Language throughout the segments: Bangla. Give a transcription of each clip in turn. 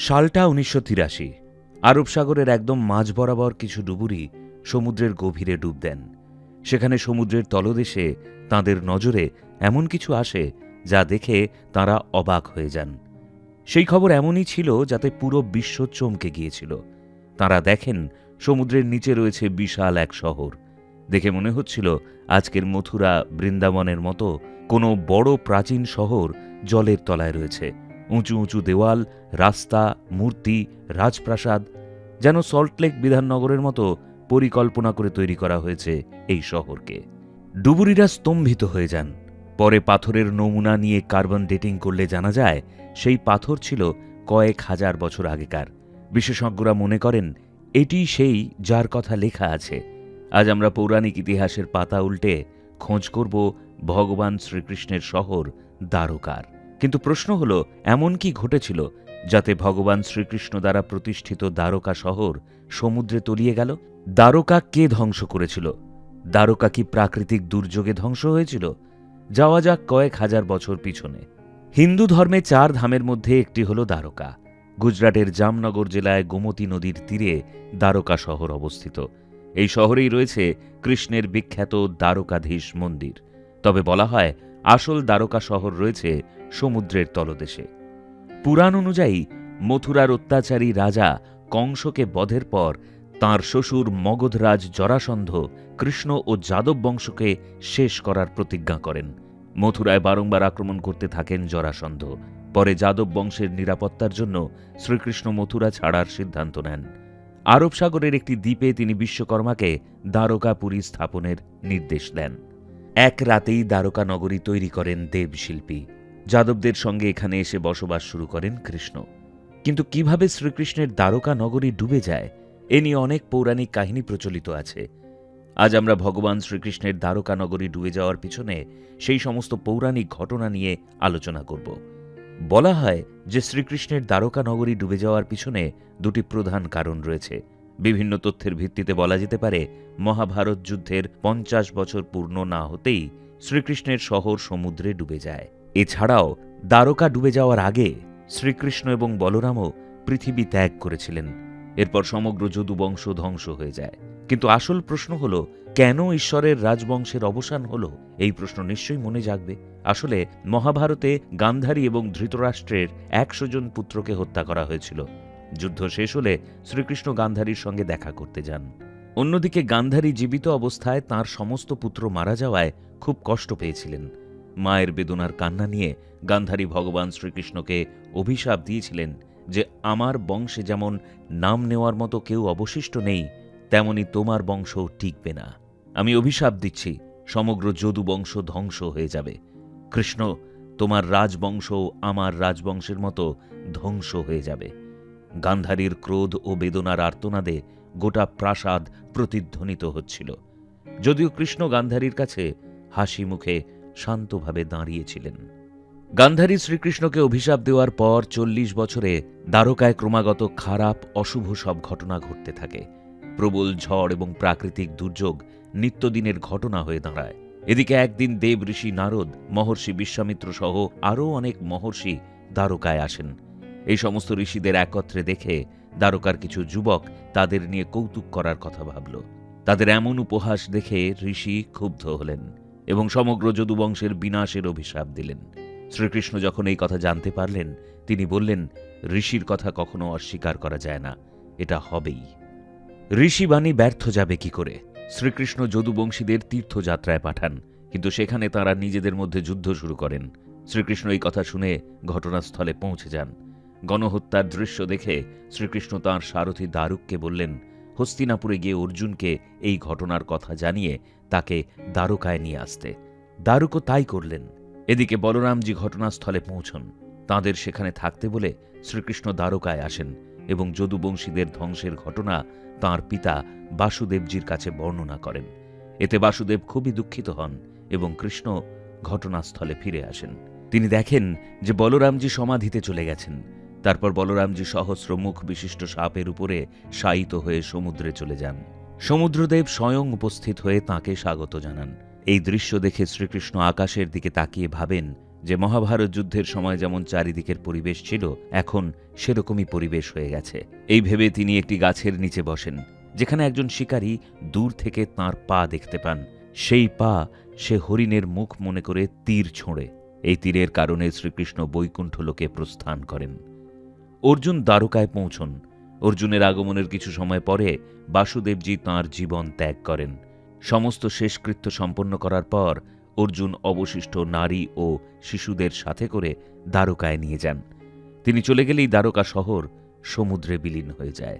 সালটা উনিশশো তিরাশি। আরব সাগরের একদম মাঝ বরাবর কিছু ডুবুরি সমুদ্রের গভীরে ডুব দেন। সেখানে সমুদ্রের তলদেশে তাদের নজরে এমন কিছু আসে যা দেখে তারা অবাক হয়ে যান। সেই খবর এমনই ছিল যাতে পুরো বিশ্ব চমকে গিয়েছিল। তারা দেখেন সমুদ্রের নিচে রয়েছে বিশাল এক শহর। দেখে মনে হচ্ছিল আজকের মথুরা বৃন্দাবনের মতো কোনো বড় প্রাচীন শহর জলের তলায় রয়েছে। উঁচু উঁচু দেওয়াল, রাস্তা, মূর্তি, রাজপ্রাসাদ, যেন সল্টলেক বিধাননগরের মতো পরিকল্পনা করে তৈরি করা হয়েছে এই শহরকে। ডুবুরিরা স্তম্ভিত হয়ে যান। পরে পাথরের নমুনা নিয়ে কার্বন ডেটিং করলে জানা যায়, সেই পাথর ছিল কয়েক হাজার বছর আগেকার। বিশেষজ্ঞরা মনে করেন, এটি সেই যার কথা লেখা আছে। আজ আমরা পৌরাণিক ইতিহাসের পাতা উল্টে খোঁজ করব ভগবান শ্রীকৃষ্ণের শহর দ্বারকার। কিন্তু প্রশ্ন হল, এমন কি ঘটেছিল যাতে ভগবান শ্রীকৃষ্ণ দ্বারা প্রতিষ্ঠিত দ্বারকা শহর সমুদ্রে তলিয়ে গেল? দ্বারকা কে ধ্বংস করেছিল? দ্বারকা কি প্রাকৃতিক দুর্যোগে ধ্বংস হয়েছিল? যাওয়া যাক কয়েক হাজার বছর পিছনে। হিন্দু ধর্মে চার ধামের মধ্যে একটি হল দ্বারকা। গুজরাটের জামনগর জেলায় গোমতী নদীর তীরে দ্বারকা শহর অবস্থিত। এই শহরেই রয়েছে কৃষ্ণের বিখ্যাত দ্বারকাধীশ মন্দির। তবে বলা হয় আসল দ্বারকা শহর রয়েছে সমুদ্রের তলদেশে। পুরাণ অনুযায়ী, মথুরার অত্যাচারী রাজা কংসকে বধের পর তাঁর শ্বশুর মগধরাজ জরাসন্ধ কৃষ্ণ ও যাদব বংশকে শেষ করার প্রতিজ্ঞা করেন। মথুরায় বারংবার আক্রমণ করতে থাকেন জরাসন্ধ। পরে যাদব বংশের নিরাপত্তার জন্য শ্রীকৃষ্ণ মথুরা ছাড়ার সিদ্ধান্ত নেন। আরব সাগরের একটি দ্বীপে তিনি বিশ্বকর্মাকে দ্বারকাপুরী স্থাপনের নির্দেশ দেন। এক রাতেই দ্বারকা নগরী তৈরি করেন দেবশিল্পী যাদবদের সঙ্গে এখানে এসে বসবাস শুরু করেন কৃষ্ণ। কিন্তু কীভাবে শ্রীকৃষ্ণের দ্বারকা নগরী ডুবে যায়, এ নিয়ে অনেক পৌরাণিক কাহিনী প্রচলিত আছে। আজ আমরা ভগবান শ্রীকৃষ্ণের দ্বারকা নগরী ডুবে যাওয়ার পিছনে সেই সমস্ত পৌরাণিক ঘটনা নিয়ে আলোচনা করব। বলা হয় যে শ্রীকৃষ্ণের দ্বারকা নগরী ডুবে যাওয়ার পিছনে দুটি প্রধান কারণ রয়েছে। বিভিন্ন তথ্যের ভিত্তিতে বলা যেতে পারে, মহাভারত যুদ্ধের পঞ্চাশ বছর পূর্ণ না হতেই শ্রীকৃষ্ণের শহর সমুদ্রে ডুবে যায়। এছাড়াও, দ্বারকা ডুবে যাওয়ার আগে শ্রীকৃষ্ণ এবং বলরামও পৃথিবী ত্যাগ করেছিলেন। এরপর সমগ্র যদুবংশ ধ্বংস হয়ে যায়। কিন্তু আসল প্রশ্ন হল, কেন ঈশ্বরের রাজবংশের অবসান হল? এই প্রশ্ন নিশ্চয়ই মনে জাগবে। আসলে মহাভারতে গান্ধারী এবং ধৃতরাষ্ট্রের একশো জন পুত্রকে হত্যা করা হয়েছিল। যুদ্ধ শেষ হলে শ্রীকৃষ্ণ গান্ধারীর সঙ্গে দেখা করতে যান। অন্যদিকে গান্ধারী জীবিত অবস্থায় তার সমস্ত পুত্র মারা যাওয়ায় খুব কষ্ট পেয়েছিলেন। মায়ের বেদনার কান্না নিয়ে গান্ধারী ভগবান শ্রীকৃষ্ণকে অভিশাপ দিয়েছিলেন যে, আমার বংশে যেমন নাম নেওয়ার মতো কেউ অবশিষ্ট নেই, তেমনি তোমার বংশ টিকবে না। আমি অভিশাপ দিচ্ছি, সমগ্র যদু বংশ ধ্বংস হয়ে যাবে। কৃষ্ণ, তোমার রাজবংশ আমার রাজবংশের মতো ধ্বংস হয়ে যাবে। গান্ধারীর ক্রোধ ও বেদনার আর্তনাদে গোটা প্রাসাদ প্রতিধ্বনিত হচ্ছিল। যদিও কৃষ্ণ গান্ধারীর কাছে হাসি মুখে শান্তভাবে দাঁড়িয়েছিলেন। গান্ধারী শ্রীকৃষ্ণকে অভিশাপ দেওয়ার পর চল্লিশ বছরে দ্বারকায় ক্রমাগত খারাপ, অশুভ সব ঘটনা ঘটতে থাকে। প্রবল ঝড় এবং প্রাকৃতিক দুর্যোগ নিত্যদিনের ঘটনা হয়ে দাঁড়ায়। এদিকে একদিন দেব ঋষি নারদ, মহর্ষি বিশ্বামিত্র সহ আরও অনেক মহর্ষি দ্বারকায় আসেন। এই সমস্ত ঋষিদের একত্রে দেখে দ্বারকার কিছু যুবক তাদের নিয়ে কৌতুক করার কথা ভাবল। তাদের এমন উপহাস দেখে ঋষি ক্ষুব্ধ হলেন এবং সমগ্র যদুবংশের বিনাশের অভিশাপ দিলেন। শ্রীকৃষ্ণ যখন এই কথা জানতে পারলেন, তিনি বললেন, ঋষির কথা কখনো অস্বীকার করা যায় না, এটা হবেই। ঋষিবাণী ব্যর্থ যাবে কি করে? শ্রীকৃষ্ণ যদুবংশীদের তীর্থযাত্রায় পাঠান, কিন্তু সেখানে তারা নিজেদের মধ্যে যুদ্ধ শুরু করেন। শ্রীকৃষ্ণ এই কথা শুনে ঘটনাস্থলে পৌঁছে যান। গণহত্যার দৃশ্য দেখে শ্রীকৃষ্ণ তাঁর সারথী দারুককে বললেন, হস্তিনাপুরে গিয়ে অর্জুনকে এই ঘটনার কথা জানিয়ে তাকে দ্বারকায় নিয়ে আসতে। দারুকও তাই করলেন। এদিকে বলরামজি ঘটনাস্থলে পৌঁছন। তাঁদের সেখানে থাকতে বলে শ্রীকৃষ্ণ দ্বারকায় আসেন এবং যদুবংশীদের ধ্বংসের ঘটনা তাঁর পিতা বাসুদেবজির কাছে বর্ণনা করেন। এতে বাসুদেব খুবই দুঃখিত হন এবং কৃষ্ণ ঘটনাস্থলে ফিরে আসেন। তিনি দেখেন যে বলরামজি সমাধিতে চলে গেছেন। তারপর বলরামজি সহস্র মুখ বিশিষ্ট সাপের উপরে শায়িত হয়ে সমুদ্রে চলে যান। সমুদ্রদেব স্বয়ং উপস্থিত হয়ে তাঁকে স্বাগত জানান। এই দৃশ্য দেখে শ্রীকৃষ্ণ আকাশের দিকে তাকিয়ে ভাবেন যে মহাভারত যুদ্ধের সময় যেমন চারিদিকের পরিবেশ ছিল, এখন সেরকমই পরিবেশ হয়ে গেছে। এই ভেবে তিনি একটি গাছের নিচে বসেন, যেখানে একজন শিকারী দূর থেকে তাঁর পা দেখতে পান। সেই পা সে হরিণের মুখ মনে করে তীর ছোঁড়ে। এই তীরের কারণে শ্রীকৃষ্ণ বৈকুণ্ঠ লোকে প্রস্থান করেন। অর্জুন দ্বারকায় পৌঁছন। অর্জুনের আগমনের কিছু সময় পরে বাসুদেবজি তাঁর জীবন ত্যাগ করেন। সমস্ত শেষকৃত্য সম্পন্ন করার পর অর্জুন অবশিষ্ট নারী ও শিশুদের সাথে করে দ্বারকায় নিয়ে যান। তিনি চলে গেলেই দ্বারকা শহর সমুদ্রে বিলীন হয়ে যায়।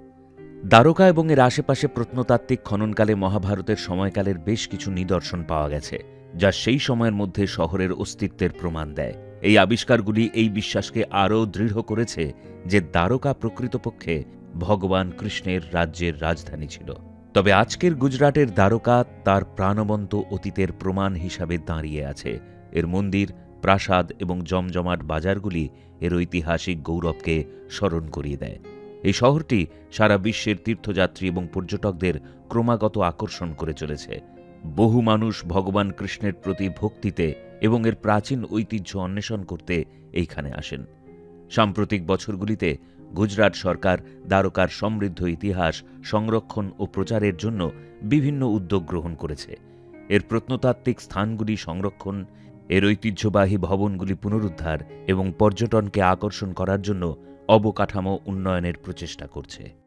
দ্বারকা এবং এর আশেপাশে প্রত্নতাত্ত্বিক খননকালে মহাভারতের সময়কালের বেশ কিছু নিদর্শন পাওয়া গেছে, যা সেই সময়ের মধ্যে শহরের অস্তিত্বের প্রমাণ দেয়। এই আবিষ্কারগুলি এই বিশ্বাসকে আরও দৃঢ় করেছে যে দ্বারকা প্রকৃতপক্ষে ভগবান কৃষ্ণের রাজ্যের রাজধানী ছিল। তবে আজকের গুজরাটের দ্বারকা তার প্রাণবন্ত অতীতের প্রমাণ হিসাবে দাঁড়িয়ে আছে। এর মন্দির, প্রাসাদ এবং জমজমাট বাজারগুলি এর ঐতিহাসিক গৌরবকে স্মরণ করিয়ে দেয়। এই শহরটি সারা বিশ্বের তীর্থযাত্রী এবং পর্যটকদের ক্রমাগত আকর্ষণ করে চলেছে। বহু মানুষ ভগবান কৃষ্ণের প্রতি ভক্তিতে এবং এর প্রাচীন ঐতিহ্য অন্বেষণ করতে এইখানে আসেন। সাম্প্রতিক বছরগুলিতে গুজরাট সরকার দ্বারকার সমৃদ্ধ ইতিহাস সংরক্ষণ ও প্রচারের জন্য বিভিন্ন উদ্যোগ গ্রহণ করেছে। এর প্রত্নতাত্ত্বিক স্থানগুলি সংরক্ষণ, এর ঐতিহ্যবাহী ভবনগুলি পুনরুদ্ধার এবং পর্যটনকে আকর্ষণ করার জন্য অবকাঠামো উন্নয়নের প্রচেষ্টা করছে।